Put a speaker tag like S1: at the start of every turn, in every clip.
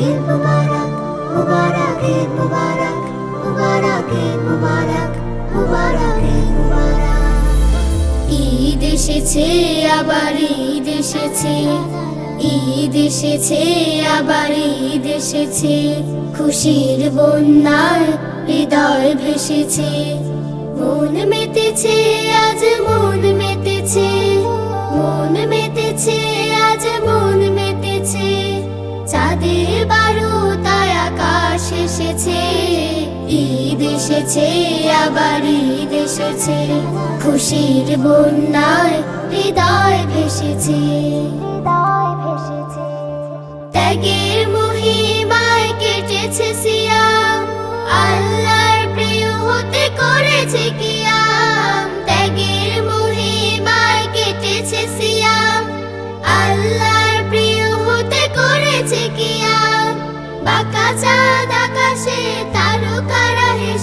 S1: ঈদ মুবারক
S2: এসেছে, আবার ঈদ এসেছে। ঈদ এসেছে, আবার ঈদ এসেছে। খুশির বন্যায় হৃদয় ভেসেছে। মন মেতেছে এসেছে ঈদ এসেছে আবার ঈদ এসেছে। খুশির বন্যায় হৃদয় ভেসেছে। হৃদয় ভেসেছে।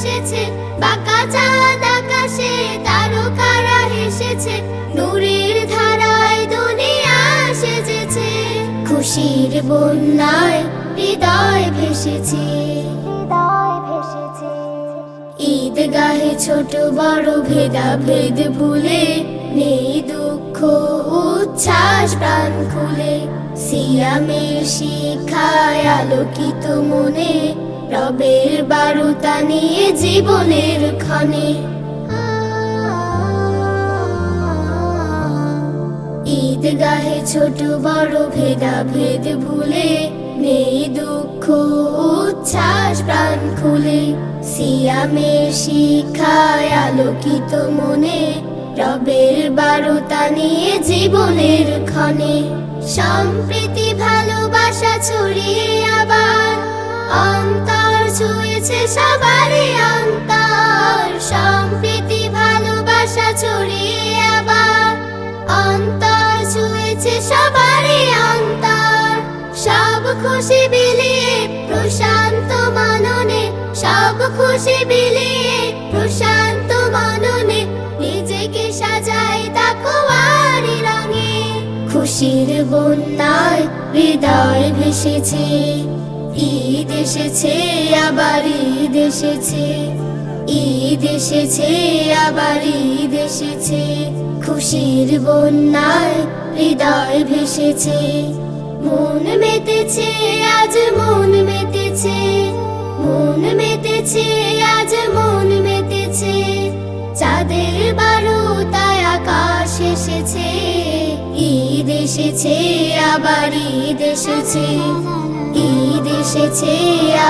S2: হেসেছে বাঁকা চাঁদ আকাশে তারকারা হেসেছে। নূরের ধারায় দুনিয়া সেজেছে। খুশির বন্যায় হৃদয় ভেসেছে। ভেসেছে। ঈদগাহে ছোট বড় ভেদা ভেদ ভুলে নেই দুঃখ উচ্ছ্বাস প্রাণ খুলে। সিয়ামের শিখায় আলোকিত মনে রবের বারুতা নিয়ে জীবনের ক্ষণে। ঈদগাহে ছোট বড় ভেদা ভেদ ভুলে, নেই দুঃখ, উচ্ছ্বাস, প্রাণ খুলে। সিয়ামের শিখায় আলোকিত মনে, রবের বারুতা নিয়ে জীবনের ক্ষণে। সম্প্রীতি ভালোবাসা ছড়িয়ে আবার অন্তর ছুঁয়েছে সবারই অন্তর। সম্প্রীতি, ভালোবাসা ছড়িয়ে আবার অন্তর ছুঁয়েছে সবারই অন্তর। সব খুশি বিলিয়ে প্রশান্ত মননে, সব খুশি বিলিয়ে প্রশান্ত মননে, নিজেকে সাজাই তাকওয়ারি রঙে। খুশির বন্যায় হৃদয় ভেসেছে ঈদ এসেছে, আবার ঈদ এসেছে। ঈদ এসেছে, আবার ঈদ এসেছে। খুশির বন্যায় হৃদয় ভেসেছে। মন মেতেছে, আজ মন মেতেছে। মন মেতেছে, আজ মন মেতেছে। চাঁদের বারো তাই আকাশ এসেছে। ঈদ এসেছে, আবার ঈদ এসেছে। এসেছে,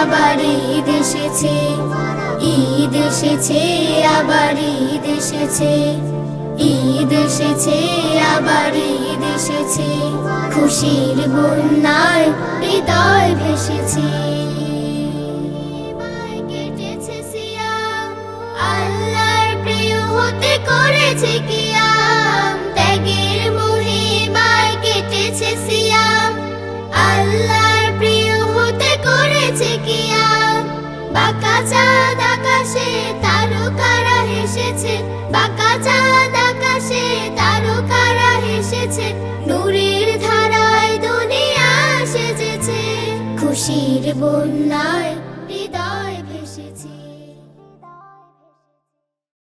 S2: আবার ঈদ এসেছে। ঈদ এসেছে, আবার ঈদ এসেছে। ঈদ এসেছে, আবার ঈদ এসেছে। খুশির বন্যায় হৃদয় ভেসেছে। আল্লাহর প্রিয় হতে করেছে কিয়াম চাঁদ আকাশে তারকারা হেসেছে বাঁকা চাঁদ আকাশে তারকারা হেসেছে, নূরের ধারায় দুনিয়া সেজেছে। খুশির বন্যায়